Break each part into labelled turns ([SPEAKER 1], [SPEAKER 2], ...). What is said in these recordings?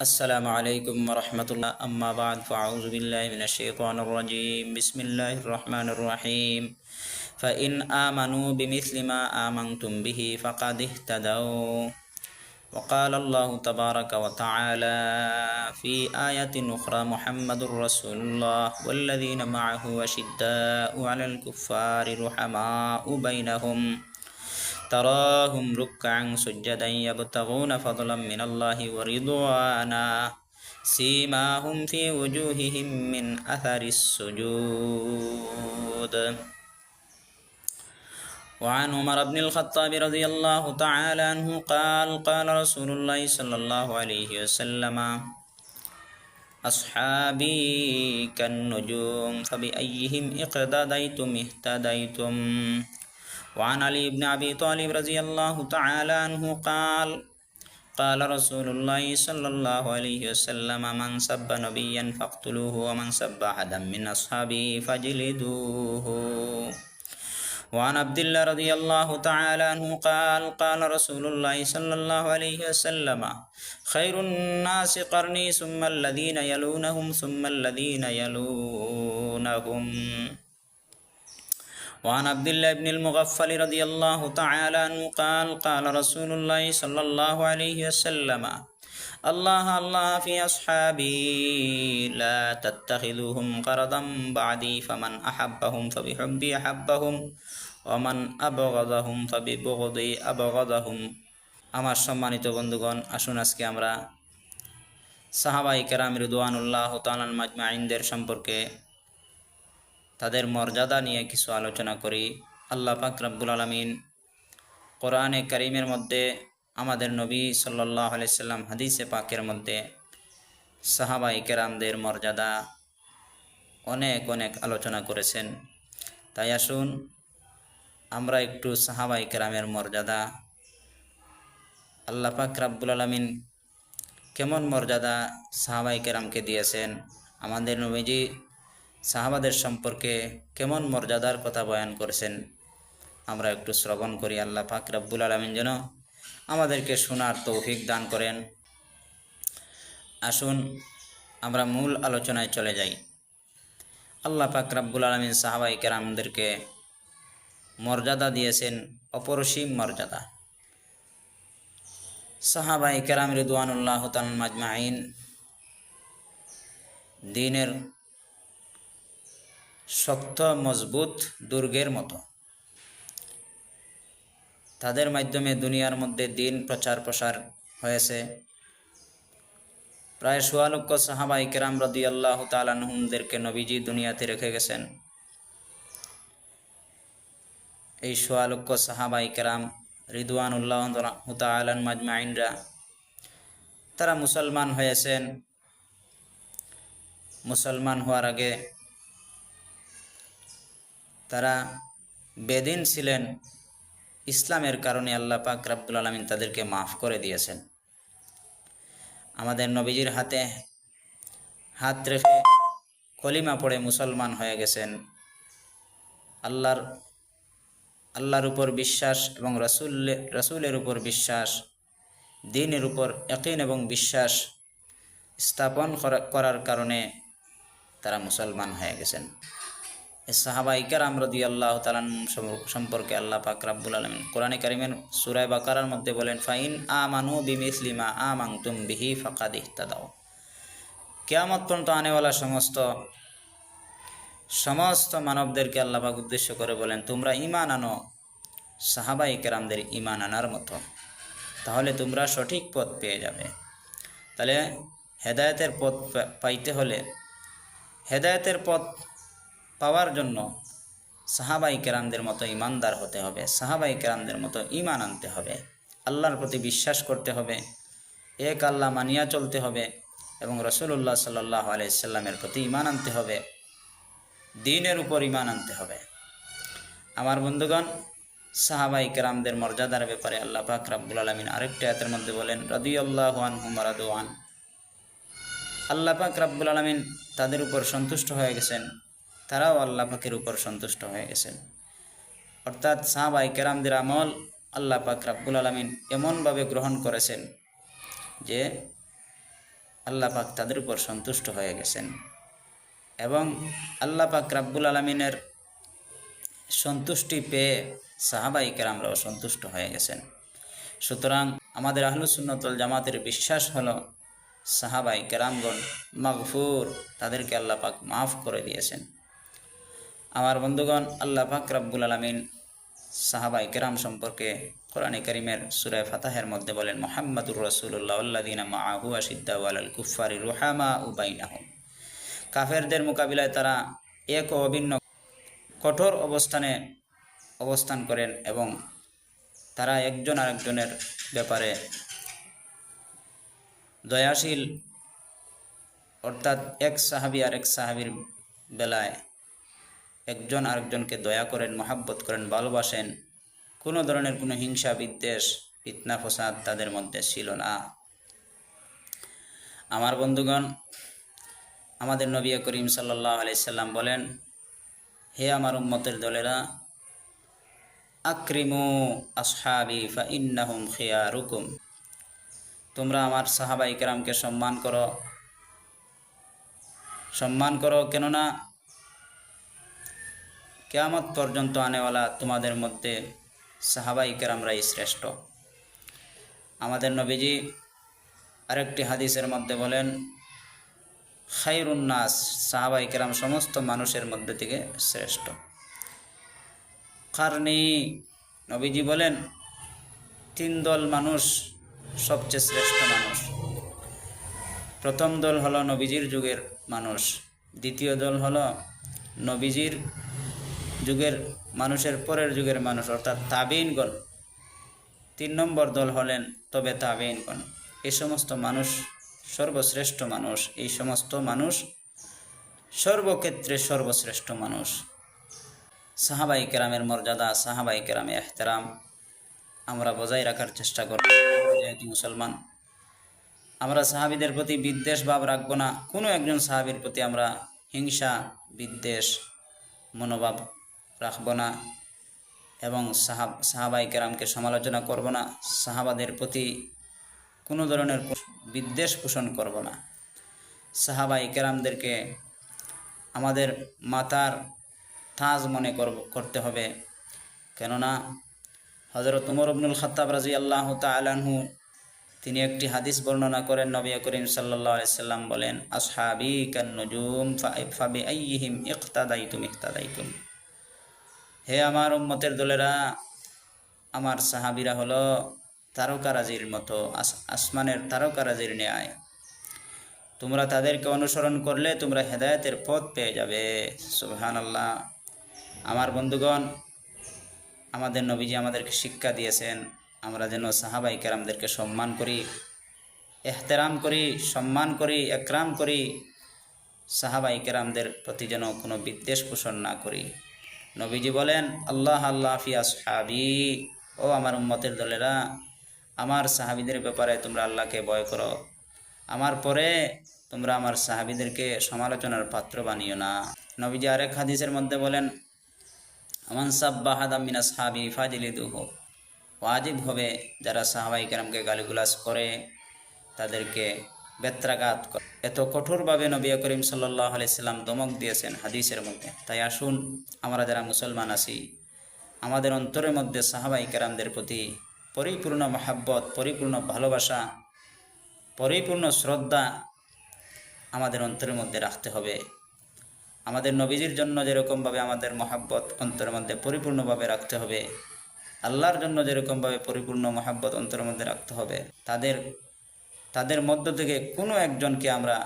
[SPEAKER 1] السلام عليكم ورحمة الله أما بعد فأعوذ بالله من الشيطان الرجيم بسم الله الرحمن الرحيم فإن آمنوا بمثل ما آمنتم به فقد اهتدوا وقال الله تبارك وتعالى في آية أخرى محمد رسول الله والذين معه أشداء على الكفار رحماء بينهم تراهم ركعا سجدا يبتغون فضلا من الله ورضوانا سيماهم في وجوههم من أثر السجود وعن عمر بن الخطاب رضي الله تعالى عنه قال قال رسول الله صلى الله عليه وسلم أصحابي كالنجوم فبأيهم اقتديتم اهتديتم وعن علي بن أبي طالب رضي الله تعالى عنه قال قال رسول الله صلى الله عليه وسلم من سب نبيا فاقتلوه ومن سب أحدا من أصحابه فاجلدوه وعن عبد الله رضي الله تعالى عنه قال قال رسول الله صلى الله عليه وسلم خير الناس قرني ثم الذين يلونهم ثم الذين يلونهم وعن عبد الله بن المغفل رضي الله تعالى عنه قال قال رسول الله صلى الله عليه وسلم الله الله في أصحابي لا تتخذوهم قرضا بعدي فمن أحبهم فبحبي أحبهم ومن أبغضهم فببغضي أبغضهم আমার সম্মানিত বন্ধুগণ আসুন আজকে আমরা সাহাবাই কেরাম রিদওয়ানুল্লাহ তালান মাজমাইনদের সম্পর্কে তাদের মর্যাদা নিয়ে কিছু আলোচনা করি আল্লাহ পাক রব্বুল আলমিন কোরআনে করিমের মধ্যে আমাদের নবী সাল্লাহ সাল্লাম হাদিসে পাকের মধ্যে সাহাবাই কেরামদের মর্যাদা অনেক অনেক আলোচনা করেছেন তাই আসুন আমরা একটু সাহাবাই কেরামের মর্যাদা আল্লাহ পাক রাব্বুল আলমিন কেমন মর্যাদা সাহাবাই কেরামকে দিয়েছেন আমাদের নবীজি সাহাবাদের সম্পর্কে কেমন মর্যাদার কথা বয়ান করেছেন আমরা একটু শ্রবণ করি আল্লাহ পাক রব্বুল আলমিন যেন আমাদেরকে শোনার তৌফিক দান করেন আসুন আমরা মূল আলোচনায় চলে যাই আল্লাহ পাক রব্বুল আলমিন সাহাবাই কেরামদেরকে মর্যাদা দিয়েছেন অপরসীম মর্যাদা সাহাবাই কেরাম রিদুয়ানুল্লাহ তান মাজমাইন দিনের শক্ত মজবুত দুর্গের মতো তাদের মাধ্যমে দুনিয়ার মধ্যে দিন প্রচার প্রসার হয়েছে প্রায় সোয়ালক্ষ সাহাবা ইকরাম রদি আল্লাহ তালানহুমদেরকে নবীজি দুনিয়াতে রেখে গেছেন এই সোয়ালক্ষ সাহাবা ইকরাম রিদওয়ান উল্লাহ আলান মাজমাইনরা তারা মুসলমান হয়েছেন মুসলমান হওয়ার আগে তারা বেদিন ছিলেন ইসলামের কারণে আল্লাহ পাক রাব্দুল আলমিন তাদেরকে মাফ করে দিয়েছেন আমাদের নবীজির হাতে হাত রেখে কলিমা পড়ে মুসলমান হয়ে গেছেন আল্লাহর আল্লাহর উপর বিশ্বাস এবং রসুল রসুলের উপর বিশ্বাস দিনের উপর একইন এবং বিশ্বাস স্থাপন করার কারণে তারা মুসলমান হয়ে গেছেন সাহাবাইকার আমরদি আল্লাহ তালান সম্পর্কে আল্লাহ পাক রাব্বুল আলমিন কোরআনে কারিমের সুরায় বাকারার মধ্যে বলেন ফাইন আ মানু বিমিসলিমা আ মাং তুম বিহি ফাঁকা দাও কেয়ামত পর্যন্ত আনেওয়ালা সমস্ত সমস্ত মানবদেরকে আল্লাহ পাক উদ্দেশ্য করে বলেন তোমরা ইমান আনো সাহাবাই কেরামদের ইমান আনার মতো তাহলে তোমরা সঠিক পথ পেয়ে যাবে তাহলে হেদায়তের পথ পাইতে হলে হেদায়তের পথ পাওয়ার জন্য সাহাবাই কেরামদের মতো ইমানদার হতে হবে সাহাবাই কেরামদের মতো ইমান আনতে হবে আল্লাহর প্রতি বিশ্বাস করতে হবে এক আল্লাহ মানিয়া চলতে হবে এবং রসুল্লাহ সাল্লাহ আলাইসাল্লামের প্রতি ইমান আনতে হবে দিনের উপর ইমান আনতে হবে আমার বন্ধুগণ সাহাবাই কেরামদের মর্যাদার ব্যাপারে আল্লাহ পাক রাব্বুল আলমিন আরেকটি আয়াতের মধ্যে বলেন আন হুমারাদওয়ান আল্লাহ পাক রাব্বুল আলমিন তাদের উপর সন্তুষ্ট হয়ে গেছেন তারাও আল্লাহ পাকের উপর সন্তুষ্ট হয়ে গেছেন অর্থাৎ সাহাবাই কেরামদের আমল আল্লাহ পাক রাব্বুল আলমিন এমনভাবে গ্রহণ করেছেন যে আল্লাহ পাক তাদের উপর সন্তুষ্ট হয়ে গেছেন এবং আল্লাহ পাক রাব্বুল আলমিনের সন্তুষ্টি পেয়ে সাহাবাই কেরামরাও সন্তুষ্ট হয়ে গেছেন সুতরাং আমাদের আহলুসুন্নতল জামাতের বিশ্বাস হলো সাহাবাই কেরামগণ মাগফুর তাদেরকে আল্লাপাক মাফ করে দিয়েছেন আমার বন্ধুগণ আল্লাহ পাক রাব্বুল আলমিন সাহাবাই ইকরাম সম্পর্কে কোরআন করিমের সুরায় ফাতাহের মধ্যে বলেন মোহাম্মদুর রসুল্লাহ মাহু কুফারি রুহামা উবাইনাহ কাফেরদের মোকাবিলায় তারা এক অভিন্ন কঠোর অবস্থানে অবস্থান করেন এবং তারা একজন আরেকজনের ব্যাপারে দয়াশীল অর্থাৎ এক সাহাবি আর এক সাহাবির বেলায় একজন আরেকজনকে দয়া করেন মহাব্বত করেন ভালোবাসেন কোনো ধরনের কোনো হিংসা বিদ্বেষ ফিতনা ফসাদ তাদের মধ্যে ছিল না আমার বন্ধুগণ আমাদের নবী করিম সাল্লাহ আলাইসাল্লাম বলেন হে আমার উম্মতের দলেরা আক্রিমু আসহাবি ফা ইন্নাহুম রুকুম তোমরা আমার সাহাবা ইকরামকে সম্মান করো সম্মান করো কেননা কেয়ামত পর্যন্ত আনেওয়ালা তোমাদের মধ্যে সাহাবাই কেরামরাই শ্রেষ্ঠ আমাদের নবীজি আরেকটি হাদিসের মধ্যে বলেন উন্নাস সাহাবাই কেরাম সমস্ত মানুষের মধ্যে থেকে শ্রেষ্ঠ কারণী নবীজি বলেন তিন দল মানুষ সবচেয়ে শ্রেষ্ঠ মানুষ প্রথম দল হলো নবীজির যুগের মানুষ দ্বিতীয় দল হলো নবীজির যুগের মানুষের পরের যুগের মানুষ অর্থাৎ তাবিনগণ তিন নম্বর দল হলেন তবে তাবিনগণ এই সমস্ত মানুষ সর্বশ্রেষ্ঠ মানুষ এই সমস্ত মানুষ সর্বক্ষেত্রে সর্বশ্রেষ্ঠ মানুষ সাহাবাই কেরামের মর্যাদা সাহাবাই কেরামে এহতেরাম আমরা বজায় রাখার চেষ্টা করব যেহেতু মুসলমান আমরা সাহাবিদের প্রতি বিদ্বেষ ভাব রাখবো না কোনো একজন সাহাবির প্রতি আমরা হিংসা বিদ্বেষ মনোভাব রাখব না এবং সাহাব সাহাবাই কেরামকে সমালোচনা করব না সাহাবাদের প্রতি কোনো ধরনের বিদ্বেষ পোষণ করব না সাহাবাই কেরামদেরকে আমাদের মাতার থাজ মনে করব করতে হবে কেননা হজরত উমর আবনুল খত্তাব রাজি আল্লাহ তালাহু তিনি একটি হাদিস বর্ণনা করেন নবী করিম সাল্লাহ সাল্লাম বলেন আসহাবি কান্নজুম ফাবি আইহিম ইকতাদাই তুমি হে আমার উম্মতের দলেরা আমার সাহাবিরা হলো তারকারাজির মতো আসমানের তারকারাজির ন্যায় তোমরা তাদেরকে অনুসরণ করলে তোমরা হেদায়তের পথ পেয়ে যাবে সুবহান আল্লাহ আমার বন্ধুগণ আমাদের নবীজি আমাদেরকে শিক্ষা দিয়েছেন আমরা যেন সাহাবাই কেরামদেরকে সম্মান করি এহতেরাম করি সম্মান করি একরাম করি সাহাবাই কেরামদের প্রতি যেন কোনো বিদ্বেষ পোষণ না করি নবীজি বলেন আল্লাহ আল্লাহ ফিয়া সাহাবি ও আমার উম্মতের দলেরা আমার সাহাবিদের ব্যাপারে তোমরা আল্লাহকে ভয় করো আমার পরে তোমরা আমার সাহাবিদেরকে সমালোচনার পাত্র বানিও না নবীজি আরেক হাদিসের মধ্যে বলেন আমান সাব্বাহাদ আমিনা সাহাবি দুহ ওয়াজিব হবে যারা সাহাবাই কেরামকে গালিগুলাস করে তাদেরকে ব্যত্রাঘাত করে এত কঠোরভাবে নবী করিম সাল্লাহ আলাইসাল্লাম দমক দিয়েছেন হাদিসের মধ্যে তাই আসুন আমরা যারা মুসলমান আছি আমাদের অন্তরের মধ্যে সাহাবাই কেরামদের প্রতি পরিপূর্ণ মহাব্বত পরিপূর্ণ ভালোবাসা পরিপূর্ণ শ্রদ্ধা আমাদের অন্তরের মধ্যে রাখতে হবে আমাদের নবীজির জন্য যেরকমভাবে আমাদের মহাব্বত অন্তরের মধ্যে পরিপূর্ণভাবে রাখতে হবে আল্লাহর জন্য যেরকমভাবে পরিপূর্ণ মহাব্বত অন্তরের মধ্যে রাখতে হবে তাদের তাদের মধ্য থেকে কোনো একজনকে আমরা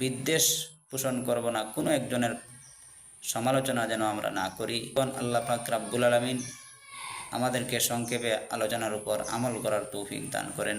[SPEAKER 1] বিদ্বেষ পোষণ করব না কোনো একজনের সমালোচনা যেন আমরা না করি এবং আল্লাহ পাক রাব্বুল আলমিন আমাদেরকে সংক্ষেপে আলোচনার উপর আমল করার তৌফিক দান করেন